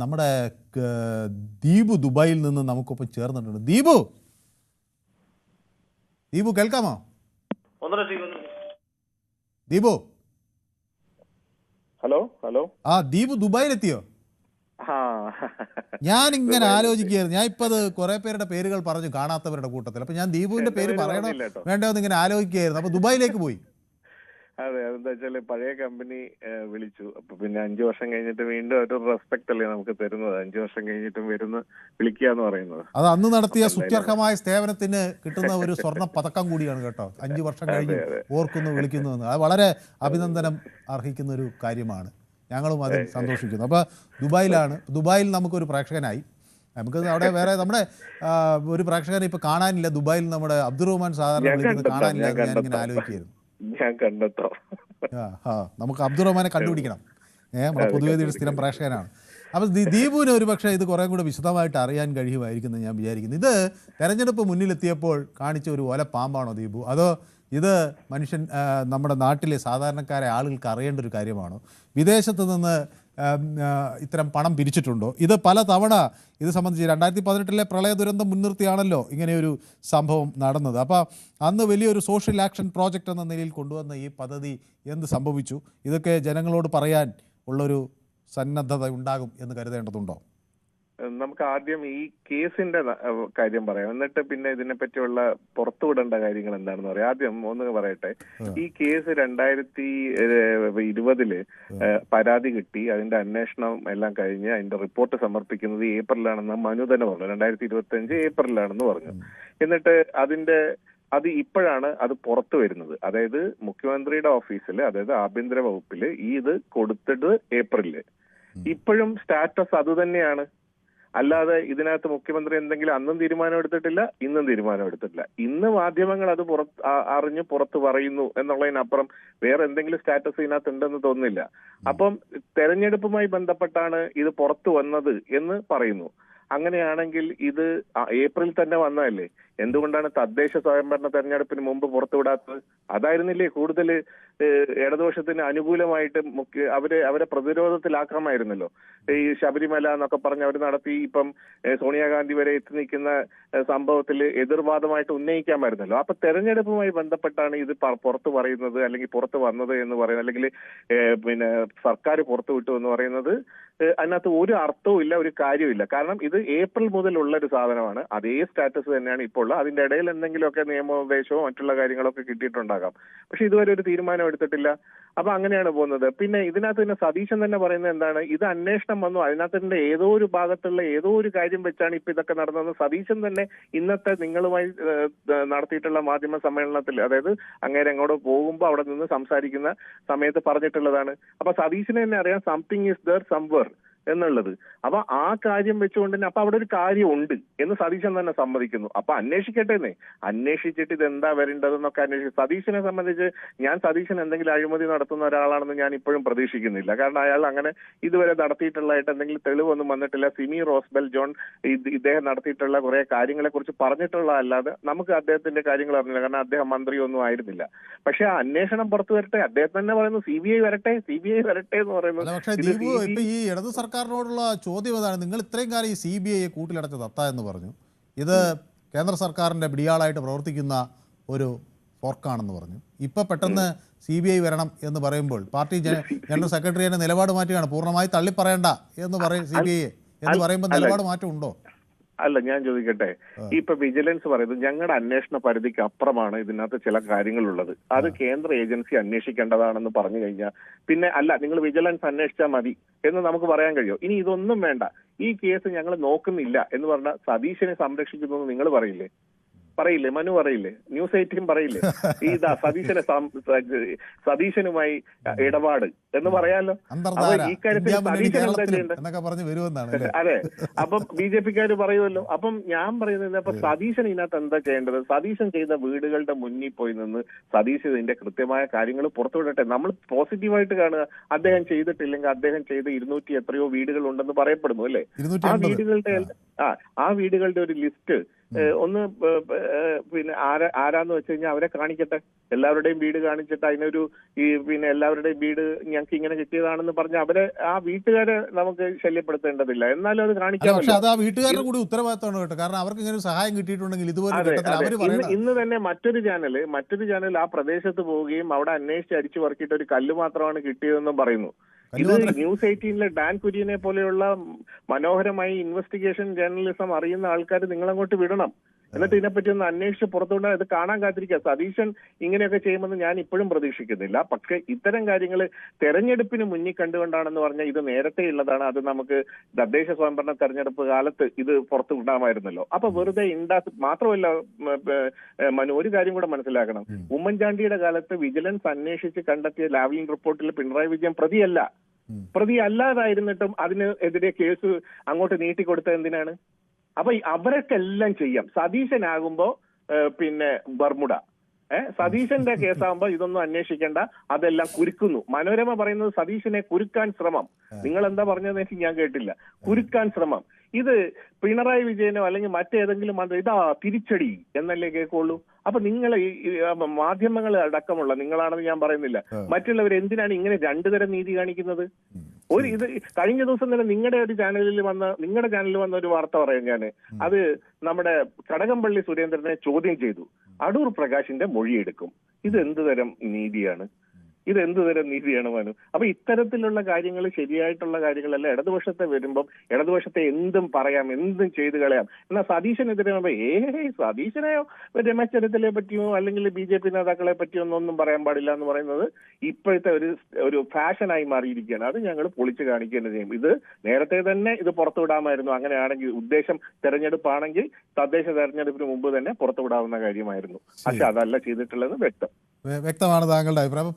നമ്മുടെ ദീപു ദുബായിൽ നിന്ന് നമുക്കൊപ്പം ചേർന്നിട്ടുണ്ട്. ദീപു! ദീപു കേൾക്കാമോ? ദീപു! Hello hello. ആ ദീപു ദുബായിലെത്തിയോ? എത്തിയോ ഞാൻ ഇങ്ങനെ ആലോചിക്കുകയായിരുന്നു. ഞാൻ ഇപ്പൊ അത് കുറെ പേരുടെ പേരുകൾ പറഞ്ഞു കാണാത്തവരുടെ കൂട്ടത്തിൽ. അപ്പൊ ഞാൻ ദീപുവിന്റെ പേര് പേര് പറയണോ വേണ്ടോ എന്ന് ഇങ്ങനെ ആലോചിക്കുകയായിരുന്നു. അപ്പൊ ദുബായിലേക്ക് പോയി. അതെ അതെന്താ വെച്ചാൽ പഴയ കമ്പനി വിളിച്ചു. അപ്പൊ പിന്നെ അഞ്ചു വർഷം കഴിഞ്ഞിട്ട് വീണ്ടും ഒരു റെസ്പെക്ട് അല്ലേ നമുക്ക് തരുന്നത്? അഞ്ചു വർഷം കഴിഞ്ഞിട്ടും വരുന്ന വിളിക്കുക എന്ന് പറയുന്നത്. അത് അന്ന് നടത്തിയ സുത്യർഹമായ സേവനത്തിന് കിട്ടുന്ന ഒരു സ്വർണ പതക്കം കൂടിയാണ് കേട്ടോ. അഞ്ചു വർഷം കഴിഞ്ഞ് ഓർക്കുന്നു വിളിക്കുന്നു എന്ന് അത് വളരെ അഭിനന്ദനം അർഹിക്കുന്ന ഒരു കാര്യമാണ്. ഞങ്ങളും അതിൽ സന്തോഷിക്കുന്നു. അപ്പോൾ ദുബായിലാണ്. ദുബായിൽ നമുക്കൊരു പ്രേക്ഷകനായി. നമുക്ക് അവിടെ വേറെ നമ്മുടെ ഒരു പ്രേക്ഷകനെ ഇപ്പൊ കാണാനില്ല. ദുബായിൽ നമ്മുടെ അബ്ദുറഹ്മാൻ സാധാരണ വിളിക്കുന്നത് കാണാനില്ല ഞാൻ ഇങ്ങനെ ആലോചിക്കുകയായിരുന്നു. ഞാൻ കണ്ടെത്താം. നമുക്ക് അബ്ദുറഹ്മാനെ കണ്ടുപിടിക്കണം. ഏഹ് നമ്മുടെ പൊതുവേദിയുടെ സ്ഥിരം പ്രേക്ഷകനാണ്. അപ്പോൾ ദീപുവിന് ഒരു പക്ഷേ ഇത് കുറേ കൂടെ വിശദമായിട്ട് അറിയാൻ കഴിയുമായിരിക്കും എന്ന് ഞാൻ വിചാരിക്കുന്നു. ഇത് തെരഞ്ഞെടുപ്പ് മുന്നിലെത്തിയപ്പോൾ കാണിച്ച ഒരു ഓല പാമ്പാണോ ദീപു? അതോ ഇത് മനുഷ്യൻ നമ്മുടെ നാട്ടിലെ സാധാരണക്കാരെ ആളുകൾക്ക് അറിയേണ്ട ഒരു കാര്യമാണോ? വിദേശത്ത് നിന്ന് ഇത്തരം പണം പിരിച്ചിട്ടുണ്ടോ? ഇത് പല തവണ ഇത് സംബന്ധിച്ച് രണ്ടായിരത്തി പതിനെട്ടിലെ പ്രളയ ദുരന്തം മുൻനിർത്തിയാണല്ലോ ഇങ്ങനെയൊരു സംഭവം നടന്നത്. അപ്പോൾ അന്ന് വലിയൊരു സോഷ്യൽ ആക്ഷൻ പ്രോജക്റ്റ് എന്ന നിലയിൽ കൊണ്ടുവന്ന ഈ പദ്ധതി എന്ത് സംഭവിച്ചു? ഇതൊക്കെ ജനങ്ങളോട് പറയാൻ ഉള്ളൊരു സന്നദ്ധത ഉണ്ടാകും എന്ന് കരുതേണ്ടതുണ്ടോ? നമുക്ക് ആദ്യം ഈ കേസിന്റെ കാര്യം പറയാം. എന്നിട്ട് പിന്നെ ഇതിനെ പറ്റിയുള്ള പുറത്തുവിടേണ്ട കാര്യങ്ങൾ എന്താണെന്ന് പറയാം. ആദ്യം ഒന്ന് പറയട്ടെ. ഈ കേസ് രണ്ടായിരത്തി ഇരുപതിൽ പരാതി കിട്ടി. അതിന്റെ അന്വേഷണം എല്ലാം കഴിഞ്ഞ് അതിന്റെ റിപ്പോർട്ട് സമർപ്പിക്കുന്നത് ഏപ്രിലാണെന്ന് മനു തന്നെ പറഞ്ഞു. രണ്ടായിരത്തി ഇരുപത്തി അഞ്ച് ഏപ്രിലാണെന്ന് പറഞ്ഞു എന്നിട്ട് അതിന്റെ അത് ഇപ്പോഴാണ് അത് പുറത്തു വരുന്നത്. അതായത് മുഖ്യമന്ത്രിയുടെ ഓഫീസിൽ അതായത് ആഭ്യന്തര വകുപ്പിൽ ഈ ഇത് കൊടുത്തിട്ട് ഏപ്രിലിൽ. ഇപ്പോഴും സ്റ്റാറ്റസ് അത് തന്നെയാണ്. അല്ലാതെ ഇതിനകത്ത് മുഖ്യമന്ത്രി എന്തെങ്കിലും അന്നും തീരുമാനം എടുത്തിട്ടില്ല ഇന്നും തീരുമാനം എടുത്തിട്ടില്ല. ഇന്ന് മാധ്യമങ്ങൾ അത് പുറത്ത് അറിഞ്ഞ് പുറത്ത് പറയുന്നു എന്നുള്ളതിനപ്പുറം വേറെ എന്തെങ്കിലും സ്റ്റാറ്റസ് ഇതിനകത്ത് ഉണ്ടെന്ന് തോന്നുന്നില്ല അപ്പം തെരഞ്ഞെടുപ്പുമായി ബന്ധപ്പെട്ടാണ് ഇത് പുറത്തു വന്നത് എന്ന് പറയുന്നു. അങ്ങനെയാണെങ്കിൽ ഇത് ഏപ്രിൽ തന്നെ വന്നതല്ലേ? എന്തുകൊണ്ടാണ് തദ്ദേശ സ്വയംഭരണ തെരഞ്ഞെടുപ്പിന് മുമ്പ് പുറത്തുവിടാത്തത്? അതായിരുന്നില്ലേ കൂടുതൽ ഇടതുപക്ഷത്തിന് അനുകൂലമായിട്ട് മുഖ്യ അവരെ അവരെ പ്രതിരോധത്തിലാക്കാമായിരുന്നല്ലോ ഈ ശബരിമല എന്നൊക്കെ പറഞ്ഞ് അവർ നടത്തി ഇപ്പം സോണിയാഗാന്ധി വരെ എത്തി നിൽക്കുന്ന സംഭവത്തിൽ എതിർവാദമായിട്ട് ഉന്നയിക്കാമായിരുന്നല്ലോ. അപ്പൊ തെരഞ്ഞെടുപ്പുമായി ബന്ധപ്പെട്ടാണ് ഇത് പുറത്തു പറയുന്നത് അല്ലെങ്കിൽ പുറത്തു വന്നത് എന്ന് പറയുന്നത് അല്ലെങ്കിൽ പിന്നെ സർക്കാർ പുറത്തുവിട്ടു എന്ന് പറയുന്നത് അതിനകത്ത് ഒരു അർത്ഥവും ഇല്ല ഒരു കാര്യമില്ല കാരണം ഇത് ഏപ്രിൽ മുതൽ ഉള്ള ഒരു സാധനമാണ്. അതേ സ്റ്റാറ്റസ് തന്നെയാണ് ഇപ്പോൾ ഉള്ളത് അതിന്റെ ഇടയിൽ എന്തെങ്കിലുമൊക്കെ നിയമോപദേശമോ മറ്റുള്ള കാര്യങ്ങളൊക്കെ കിട്ടിയിട്ടുണ്ടാകാം. പക്ഷെ ഇതുവരെ ഒരു തീരുമാനം എടുത്തിട്ടില്ല. അപ്പൊ അങ്ങനെയാണ് പോകുന്നത്. പിന്നെ ഇതിനകത്ത് തന്നെ സതീശൻ തന്നെ പറയുന്നത് എന്താണ്? ഇത് അന്വേഷണം വന്നു. അതിനകത്തിന്റെ ഏതോ ഒരു ഭാഗത്തുള്ള ഏതോ ഒരു കാര്യം വെച്ചാണ് ഇപ്പൊ ഇതൊക്കെ നടന്നതെന്ന് സതീശൻ തന്നെ ഇന്നത്തെ നിങ്ങളുമായി നടത്തിയിട്ടുള്ള മാധ്യമ സമ്മേളനത്തിൽ അതായത് അങ്ങേരെ പോകുമ്പോൾ അവിടെ നിന്ന് സംസാരിക്കുന്ന സമയത്ത് പറഞ്ഞിട്ടുള്ളതാണ്. അപ്പൊ സതീശന് തന്നെ അറിയാം സംതിങ് ഇസ് ദർ സംവർ എന്നുള്ളത്. അപ്പൊ ആ കാര്യം വെച്ചുകൊണ്ട് തന്നെ അപ്പൊ അവിടെ ഒരു കാര്യം ഉണ്ട് എന്ന് സതീശൻ തന്നെ സമ്മതിക്കുന്നു. അപ്പൊ അന്വേഷിക്കട്ടെ എന്നേ. അന്വേഷിച്ചിട്ട് ഇത് എന്താ വരേണ്ടതെന്നൊക്കെ അന്വേഷിച്ചു സതീശനെ സംബന്ധിച്ച് ഞാൻ സതീശൻ എന്തെങ്കിലും അഴിമതി നടത്തുന്ന ഒരാളാണെന്ന് ഞാൻ ഇപ്പോഴും പ്രതീക്ഷിക്കുന്നില്ല. കാരണം അയാൾ അങ്ങനെ ഇതുവരെ നടത്തിയിട്ടുള്ളതായിട്ട് എന്തെങ്കിലും തെളിവൊന്നും വന്നിട്ടില്ല. സിമി റോസ്ബെൽ ജോൺ ഇദ്ദേഹം നടത്തിയിട്ടുള്ള കുറെ കാര്യങ്ങളെ കുറിച്ച് പറഞ്ഞിട്ടുള്ള അല്ലാതെ നമുക്ക് അദ്ദേഹത്തിന്റെ കാര്യങ്ങൾ അറിഞ്ഞില്ല. കാരണം അദ്ദേഹം മന്ത്രിയൊന്നും ആയിരുന്നില്ല. പക്ഷെ ആ അന്വേഷണം പുറത്തു വരട്ടെ. അദ്ദേഹം തന്നെ പറയുന്നു സി ബി ഐ വരട്ടെ സി ബി ഐ വരട്ടെ എന്ന് പറയുന്നത് സർക്കാരിനോടുള്ള ചോദ്യം അതാണ്. നിങ്ങൾ ഇത്രയും കാലം ഈ സി ബി ഐയെ കൂട്ടിലടച്ച തത്ത എന്ന് പറഞ്ഞു. ഇത് കേന്ദ്ര സർക്കാരിന്റെ പിടിയാളായിട്ട് പ്രവർത്തിക്കുന്ന ഒരു ഫോർക്കാണെന്ന് പറഞ്ഞു. ഇപ്പം പെട്ടെന്ന് സി ബി ഐ വരണം എന്ന് പറയുമ്പോൾ പാർട്ടി ജന- ജനറൽ സെക്രട്ടറിയുടെ നിലപാട് മാറ്റുകയാണ്. പൂർണമായി തള്ളിപ്പറയണ്ട എന്ന് പറയും സി ബി ഐ എന്ന് പറയുമ്പോൾ നിലപാട് മാറ്റം ഉണ്ടോ? അല്ല ഞാൻ ചോദിക്കട്ടെ. ഇപ്പൊ വിജിലൻസ് പറയുന്നത് ഞങ്ങളുടെ അന്വേഷണ പരിധിക്ക് അപ്പുറമാണ് ഇതിനകത്ത് ചില കാര്യങ്ങളുള്ളത്. അത് കേന്ദ്ര ഏജൻസി അന്വേഷിക്കേണ്ടതാണെന്ന് പറഞ്ഞു കഴിഞ്ഞാൽ പിന്നെ അല്ല നിങ്ങൾ വിജിലൻസ് അന്വേഷിച്ചാൽ മതി എന്ന് നമുക്ക് പറയാൻ കഴിയുമോ ഇനി ഇതൊന്നും വേണ്ട. ഈ കേസ് ഞങ്ങൾ നോക്കുന്നില്ല എന്ന് പറഞ്ഞാൽ സതീശനെ സംരക്ഷിക്കുന്നു നിങ്ങൾ പറയില്ലേ? പറയില്ലേ? മനു പറയില്ലേ? ന്യൂസ് എയ്റ്റീൻ പറയില്ലേ? ഈ സതീശനെ സതീശനുമായി ഇടപാട് എന്ന് പറയാലോ? അപ്പൊ ഈ കാര്യത്തിൽ സതീശൻ എന്താ ചെയ്യേണ്ടത്? അതെ. അപ്പം ബി ജെ പിക്കാര് പറയുമല്ലോ. അപ്പം ഞാൻ പറയുന്നത് അപ്പൊ സതീശൻ ഇതിനകത്ത് എന്താ ചെയ്യേണ്ടത്? സതീശൻ ചെയ്ത വീടുകളുടെ മുന്നിൽ പോയി നിന്ന് സതീശ് ഇതിന്റെ കൃത്യമായ കാര്യങ്ങൾ പുറത്തുവിടട്ടെ. നമ്മൾ പോസിറ്റീവായിട്ട് കാണുക. അദ്ദേഹം ചെയ്തിട്ടില്ലെങ്കിൽ അദ്ദേഹം ചെയ്ത് ഇരുന്നൂറ്റി എത്രയോ വീടുകൾ ഉണ്ടെന്ന് പറയപ്പെടുന്നു അല്ലേ? ആ വീടുകളുടെ ആ ആ വീടുകളുടെ ഒരു ലിസ്റ്റ് ഒന്ന് പിന്നെ ആരാ ആരാന്ന് വെച്ച് കഴിഞ്ഞാൽ അവരെ കാണിക്കട്ടെ. എല്ലാവരുടെയും വീട് കാണിച്ചിട്ട് അതിനൊരു ഈ പിന്നെ എല്ലാവരുടെയും വീട് ഞങ്ങൾക്ക് ഇങ്ങനെ കിട്ടിയതാണെന്ന് പറഞ്ഞ് അവരെ ആ വീട്ടുകാരെ നമുക്ക് ശല്യപ്പെടുത്തേണ്ടതില്ല. എന്നാലും അത് കാണിക്കാൻ പക്ഷെ അത് ആ വീട്ടുകാരുടെ കൂടി ഉത്തരവാദിത്തമാണ് കേട്ടോ. കാരണം അവർക്ക് ഇങ്ങനെ സഹായം കിട്ടിയിട്ടുണ്ടെങ്കിൽ ഇതുപോലെ ഇന്ന് തന്നെ മറ്റൊരു ചാനൽ മറ്റൊരു ചാനൽ ആ പ്രദേശത്ത് പോവുകയും അവിടെ അന്വേഷിച്ച് അരിച്ചു പറക്കിയിട്ട് ഒരു കല്ല് മാത്രമാണ് കിട്ടിയതെന്നും പറയുന്നു. ഇത് ന്യൂസ് എയ്റ്റീനിലെ ഡാൻ കുര്യനെ പോലെയുള്ള മനോഹരമായി ഇൻവെസ്റ്റിഗേഷൻ ജേർണലിസം അറിയുന്ന ആൾക്കാർ നിങ്ങളങ്ങോട്ട് വിടണം. എന്നിട്ട് ഇതിനെപ്പറ്റി ഒന്ന് അന്വേഷിച്ച് പുറത്തുകൊണ്ട് ഇത് കാണാൻ കാത്തിരിക്കുക. സതീശൻ ഇങ്ങനെയൊക്കെ ചെയ്യുമെന്ന് ഞാൻ ഇപ്പോഴും പ്രതീക്ഷിക്കുന്നില്ല. പക്ഷെ ഇത്തരം കാര്യങ്ങൾ തെരഞ്ഞെടുപ്പിന് മുന്നിൽ കണ്ടുകൊണ്ടാണെന്ന് പറഞ്ഞാൽ ഇത് നേരത്തെ ഉള്ളതാണ്. അത് നമുക്ക് തദ്ദേശ സ്വയംഭരണ തെരഞ്ഞെടുപ്പ് കാലത്ത് ഇത് പുറത്തു വിടാമായിരുന്നല്ലോ അപ്പൊ വെറുതെ ഉണ്ടാ മാത്രമല്ല മനു ഒരു കാര്യം കൂടെ മനസ്സിലാക്കണം. ഉമ്മൻചാണ്ടിയുടെ കാലത്ത് വിജിലൻസ് അന്വേഷിച്ച് കണ്ടെത്തിയ ലാവ്ലിംഗ് റിപ്പോർട്ടിൽ പിണറായി വിജയൻ പ്രതിയല്ല. പ്രതി അല്ലാതായിരുന്നിട്ടും അതിന് എതിരെ കേസ് അങ്ങോട്ട് നീട്ടിക്കൊടുത്തത് എന്തിനാണ്? അപ്പൊ അവരൊക്കെ എല്ലാം ചെയ്യാം. സതീശനാകുമ്പോ പിന്നെ ബർമുഡ. ഏഹ് സതീശന്റെ കേസാകുമ്പോ ഇതൊന്നും അന്വേഷിക്കേണ്ട. അതെല്ലാം കുരുക്കുന്നു. മനോരമ പറയുന്നത് സതീശനെ കുരുക്കാൻ ശ്രമം. നിങ്ങൾ എന്താ പറഞ്ഞതെന്ന് എനിക്ക് ഞാൻ കേട്ടില്ല. കുരുക്കാൻ ശ്രമം. ഇത് പിണറായി വിജയനോ അല്ലെങ്കിൽ മറ്റേതെങ്കിലും മന്ത്രി ഇതാ തിരിച്ചടി എന്നല്ലേ കേൾക്കുള്ളൂ? അപ്പൊ നിങ്ങൾ ഈ മാധ്യമങ്ങൾ അടക്കമുള്ള നിങ്ങളാണെന്ന് ഞാൻ പറയുന്നില്ല. മറ്റുള്ളവർ എന്തിനാണ് ഇങ്ങനെ രണ്ടു തരം നീതി കാണിക്കുന്നത്? ഒരു ഇത് കഴിഞ്ഞ ദിവസം തന്നെ നിങ്ങളുടെ ഒരു ചാനലിൽ വന്ന നിങ്ങളുടെ ചാനലിൽ വന്ന ഒരു വാർത്ത പറയാം ഞാൻ അത് നമ്മുടെ കടകംപള്ളി സുരേന്ദ്രനെ ചോദ്യം ചെയ്തു. അടൂർ പ്രകാശിന്റെ മൊഴിയെടുക്കും. ഇത് എന്ത് തരം നീതിയാണ്? ഇത് എന്ത് തരം നീതിയാണ് മനു? അപ്പൊ ഇത്തരത്തിലുള്ള കാര്യങ്ങൾ ശരിയായിട്ടുള്ള കാര്യങ്ങളല്ല. ഇടതുപക്ഷത്തെ വരുമ്പം ഇടതുപക്ഷത്തെ എന്തും പറയാം എന്തും ചെയ്തു കളയാം. എന്നാൽ സതീശനെതിരെ ഏ സതീശനെയോ? രമേശ് ചെന്നിത്തലയെ പറ്റിയോ? അല്ലെങ്കിൽ ബി ജെ പി നേതാക്കളെ പറ്റിയോ? ഒന്നും പറയാൻ പാടില്ല എന്ന് പറയുന്നത് ഇപ്പോഴത്തെ ഒരു ഒരു ഫാഷനായി മാറിയിരിക്കുകയാണ്. അത് ഞങ്ങൾ പൊളിച്ചു കാണിക്കേണ്ടത് ചെയ്യും. ഇത് നേരത്തെ തന്നെ ഇത് പുറത്തുവിടാമായിരുന്നു അങ്ങനെയാണെങ്കിൽ ഉദ്ദേശം തെരഞ്ഞെടുപ്പാണെങ്കിൽ തദ്ദേശ തെരഞ്ഞെടുപ്പിന് മുമ്പ് തന്നെ പുറത്തുവിടാവുന്ന കാര്യമായിരുന്നു. പക്ഷെ അതല്ല ചെയ്തിട്ടുള്ളത് വ്യക്തം. വ്യ- വ്യക്തമാണ് താങ്കളുടെ അഭിപ്രായം.